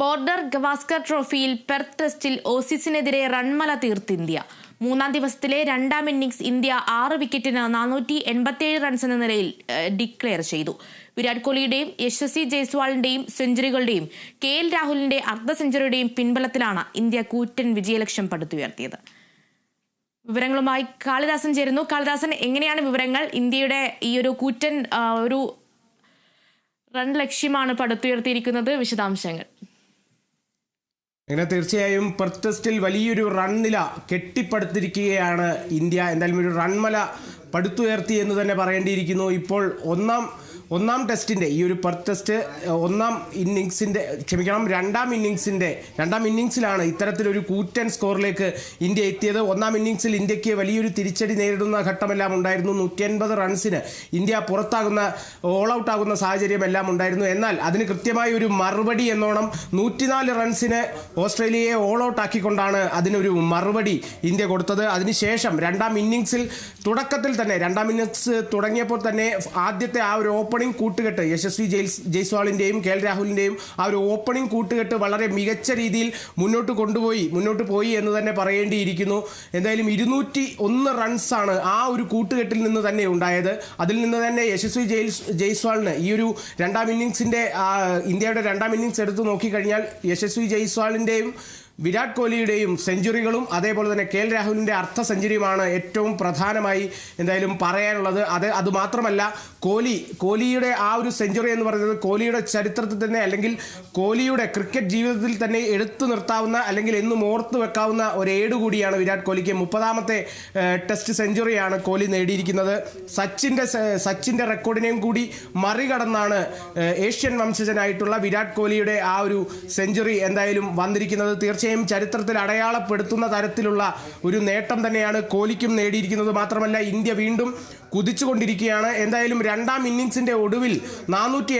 Border Gavaskar ട്രോഫിയിൽ Perth ടെസ്റ്റിൽ ഓസീസിനെതിരെ റൺമല തീർത്ത് ഇന്ത്യ. മൂന്നാം ദിവസത്തിലെ രണ്ടാം ഇന്നിംഗ്സ് ഇന്ത്യ ആറ് വിക്കറ്റിന് നാനൂറ്റി എൺപത്തിയേഴ് റൺസ് എന്ന നിലയിൽ ഡിക്ലെയർ ചെയ്തു. വിരാട് കോഹ്ലിയുടെയും യശസ്വി ജയ്സ്വാളിന്റെയും സെഞ്ചുറികളുടെയും കെ എൽ രാഹുലിന്റെ അർദ്ധ സെഞ്ചുറിയുടെയും പിൻബലത്തിലാണ് ഇന്ത്യ കൂറ്റൻ വിജയലക്ഷ്യം പടുത്തുയർത്തിയത്. വിവരങ്ങളുമായി കാളിദാസൻ ചേരുന്നു. കാളിദാസൻ എങ്ങനെയാണ് വിവരങ്ങൾ ഇന്ത്യയുടെ ഈ ഒരു കൂറ്റൻ ഒരു റൺ ലക്ഷ്യമാണ് പടുത്തുയർത്തിയിരിക്കുന്നത്? വിശദാംശങ്ങൾ. അങ്ങനെ തീർച്ചയായും പെർത്ത് ടെസ്റ്റിൽ വലിയൊരു റണ്ണില കെട്ടിപ്പടുത്തിരിക്കുകയാണ് ഇന്ത്യ. എന്തായാലും ഒരു റൺമല പടുത്തുയർത്തി എന്ന് തന്നെ പറയേണ്ടിയിരിക്കുന്നു. ഇപ്പോൾ ഒന്നാം ഒന്നാം ടെസ്റ്റിന്റെ ഈ ഒരു പെർത്ത് ടെസ്റ്റ് ഒന്നാം ഇന്നിങ്സിന്റെ ക്ഷമിക്കണം രണ്ടാം ഇന്നിങ്സിന്റെ രണ്ടാം ഇന്നിങ്സിലാണ് ഇത്തരത്തിലൊരു കൂറ്റൻ സ്കോറിലേക്ക് ഇന്ത്യ എത്തിയത്. ഒന്നാം ഇന്നിങ്സിൽ ഇന്ത്യയ്ക്ക് വലിയൊരു തിരിച്ചടി നേരിടുന്ന ഘട്ടമെല്ലാം ഉണ്ടായിരുന്നു. നൂറ്റി അൻപത് റൺസിന് ഇന്ത്യ പുറത്താകുന്ന ഓൾ ഔട്ട് ആകുന്ന സാഹചര്യം എല്ലാം ഉണ്ടായിരുന്നു. എന്നാൽ അതിന് കൃത്യമായ ഒരു മറുപടി എന്നോണം നൂറ്റിനാല് റൺസിന് ഓസ്ട്രേലിയയെ ഓൾ ഔട്ട് ആക്കിക്കൊണ്ടാണ് അതിനൊരു മറുപടി ഇന്ത്യ കൊടുത്തത്. അതിനുശേഷം രണ്ടാം ഇന്നിങ്സിൽ തുടക്കത്തിൽ തന്നെ രണ്ടാം ഇന്നിങ്സ് തുടങ്ങിയപ്പോൾ തന്നെ ആദ്യത്തെ ആ ഒരു ഓപ്പണിംഗ് കൂട്ടുകെട്ട് യശസ്വി ജയ്സ് ജയ്സ്വാളിന്റെയും കെ എൽ രാഹുലിന്റെയും ആ ഒരു ഓപ്പണിംഗ് കൂട്ടുകെട്ട് വളരെ മികച്ച രീതിയിൽ മുന്നോട്ട് കൊണ്ടുപോയി മുന്നോട്ട് പോയി എന്ന് തന്നെ പറയേണ്ടിയിരിക്കുന്നു. എന്തായാലും ഇരുന്നൂറ്റി ഒന്ന് റൺസാണ് ആ ഒരു കൂട്ടുകെട്ടിൽ നിന്ന് തന്നെ ഉണ്ടായത്. അതിൽ നിന്ന് തന്നെ യശസ്വി ജയ്സ് ജയ്സ്വാളിന് ഈ ഒരു രണ്ടാം ഇന്നിങ്സിന്റെ ഇന്ത്യയുടെ രണ്ടാം ഇന്നിങ്സ് എടുത്ത് നോക്കിക്കഴിഞ്ഞാൽ യശസ്വി ജയ്സ്വാളിന്റെയും വിരാട് കോഹ്ലിയുടെയും സെഞ്ചുറികളും അതേപോലെ തന്നെ കെ എൽ രാഹുലിന്റെ അർദ്ധ സെഞ്ചുറിയുമാണ് ഏറ്റവും പ്രധാനമായി എന്തായാലും പറയാനുള്ളത്. അത് അതുമാത്രമല്ല കോഹ്ലി കോഹ്ലിയുടെ ആ ഒരു സെഞ്ചുറി എന്ന് പറയുന്നത് കോഹ്ലിയുടെ ചരിത്രത്തിൽ തന്നെ അല്ലെങ്കിൽ കോഹ്ലിയുടെ ക്രിക്കറ്റ് ജീവിതത്തിൽ തന്നെ എടുത്തു നിർത്താവുന്ന അല്ലെങ്കിൽ എന്നും ഓർത്ത് വെക്കാവുന്ന ഒരു കൂടിയാണ് വിരാട് കോഹ്ലിക്ക് മുപ്പതാമത്തെ ടെസ്റ്റ് സെഞ്ചുറിയാണ് കോഹ്ലി നേടിയിരിക്കുന്നത്. സച്ചിന്റെ സച്ചിന്റെ റെക്കോർഡിനെയും കൂടി മറികടന്നാണ് ഏഷ്യൻ വംശജനായിട്ടുള്ള വിരാട് കോഹ്ലിയുടെ ആ ഒരു സെഞ്ചുറി എന്തായാലും വന്നിരിക്കുന്നത്. തീർച്ചയായും ചരിത്രത്തിൽ അടയാളപ്പെടുത്തുന്ന തരത്തിലുള്ള ഒരു നേട്ടം തന്നെയാണ് കോഹ്ലിക്കും നേടിയിരിക്കുന്നത്. മാത്രമല്ല ഇന്ത്യ വീണ്ടും കുതിച്ചുകൊണ്ടിരിക്കുകയാണ്. എന്തായാലും രണ്ടാം ഇന്നിങ്സിന്റെ ഒടുവിൽ നാനൂറ്റി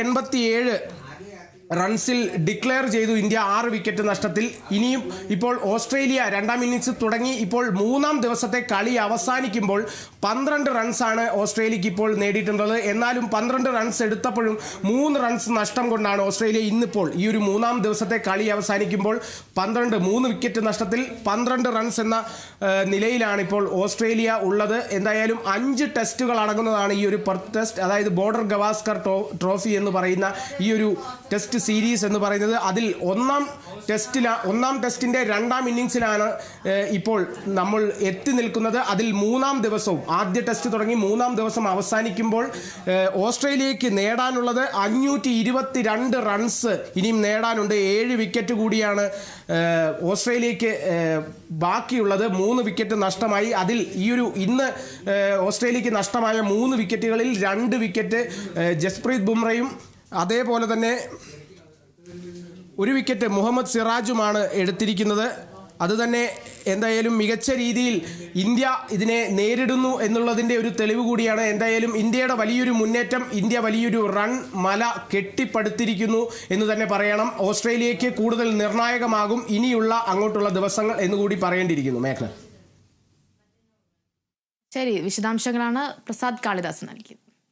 റൺസിൽ ഡിക്ലെയർ ചെയ്തു ഇന്ത്യ ആറ് വിക്കറ്റ് നഷ്ടത്തിൽ. ഇനിയും ഇപ്പോൾ ഓസ്ട്രേലിയ രണ്ടാം ഇന്നിങ്സ് തുടങ്ങി. ഇപ്പോൾ മൂന്നാം ദിവസത്തെ കളി അവസാനിക്കുമ്പോൾ പന്ത്രണ്ട് റൺസാണ് ഓസ്ട്രേലിയക്ക് ഇപ്പോൾ നേടിയിട്ടുള്ളത്. എന്നാലും പന്ത്രണ്ട് റൺസ് എടുത്തപ്പോഴും മൂന്ന് റൺസ് നഷ്ടം കൊണ്ടാണ് ഓസ്ട്രേലിയ ഇന്നിപ്പോൾ ഈ ഒരു മൂന്നാം ദിവസത്തെ കളി അവസാനിക്കുമ്പോൾ പന്ത്രണ്ട് മൂന്ന് വിക്കറ്റ് നഷ്ടത്തിൽ പന്ത്രണ്ട് റൺസ് എന്ന നിലയിലാണ് ഇപ്പോൾ ഓസ്ട്രേലിയ ഉള്ളത്. എന്തായാലും അഞ്ച് ടെസ്റ്റുകൾ അടങ്ങുന്നതാണ് ഈ ഒരു പെർ ടെസ്റ്റ് അതായത് ബോർഡർ ഗവാസ്കർ ട്രോ- ട്രോഫി എന്ന് പറയുന്ന ഈ ഒരു ടെസ്റ്റ് സീരീസ് എന്ന് പറയുന്നത് അതിൽ ഒന്നാം ടെസ്റ്റില ഒന്നാം ടെസ്റ്റിന്റെ രണ്ടാം ഇന്നിങ്സിലാണ് ഇപ്പോൾ നമ്മൾ എത്തി നിൽക്കുന്നത്. അതിൽ മൂന്നാം ദിവസവും ആദ്യ ടെസ്റ്റ് തുടങ്ങി മൂന്നാം ദിവസം അവസാനിക്കുമ്പോൾ ഓസ്ട്രേലിയയ്ക്ക് നേടാനുള്ളത് അഞ്ഞൂറ്റി ഇരുപത്തി രണ്ട് റൺസ് ഇനിയും നേടാനുണ്ട്. ഏഴ് വിക്കറ്റ് കൂടിയാണ് ഓസ്ട്രേലിയയ്ക്ക് ബാക്കിയുള്ളത്. മൂന്ന് വിക്കറ്റ് നഷ്ടമായി. അതിൽ ഈ ഒരു ഇന്ന് ഓസ്ട്രേലിയയ്ക്ക് നഷ്ടമായ മൂന്ന് വിക്കറ്റുകളിൽ രണ്ട് വിക്കറ്റ് ജസ്പ്രീത് ബുംറയും അതേപോലെ തന്നെ ഒരു വിക്കറ്റ് മുഹമ്മദ് സിറാജുമാണ് എടുത്തിരിക്കുന്നത്. അതുതന്നെ എന്തായാലും മികച്ച രീതിയിൽ ഇന്ത്യ ഇതിനെ നേരിടുന്നു എന്നുള്ളതിന്റെ ഒരു തെളിവ് കൂടിയാണ്. എന്തായാലും ഇന്ത്യയുടെ വലിയൊരു മുന്നേറ്റം ഇന്ത്യ വലിയൊരു റൺ മല കെട്ടിപ്പടുത്തിരിക്കുന്നു എന്ന് തന്നെ പറയണം. ഓസ്ട്രേലിയയ്ക്ക് കൂടുതൽ നിർണായകമാകും ഇനിയുള്ള അങ്ങോട്ടുള്ള ദിവസങ്ങൾ എന്ന് കൂടി പറയേണ്ടിയിരിക്കുന്നു. മേഘന ശരി വിശദാംശങ്ങളാണ് പ്രസാദ് കാളിദാസ് നൽകിയത്.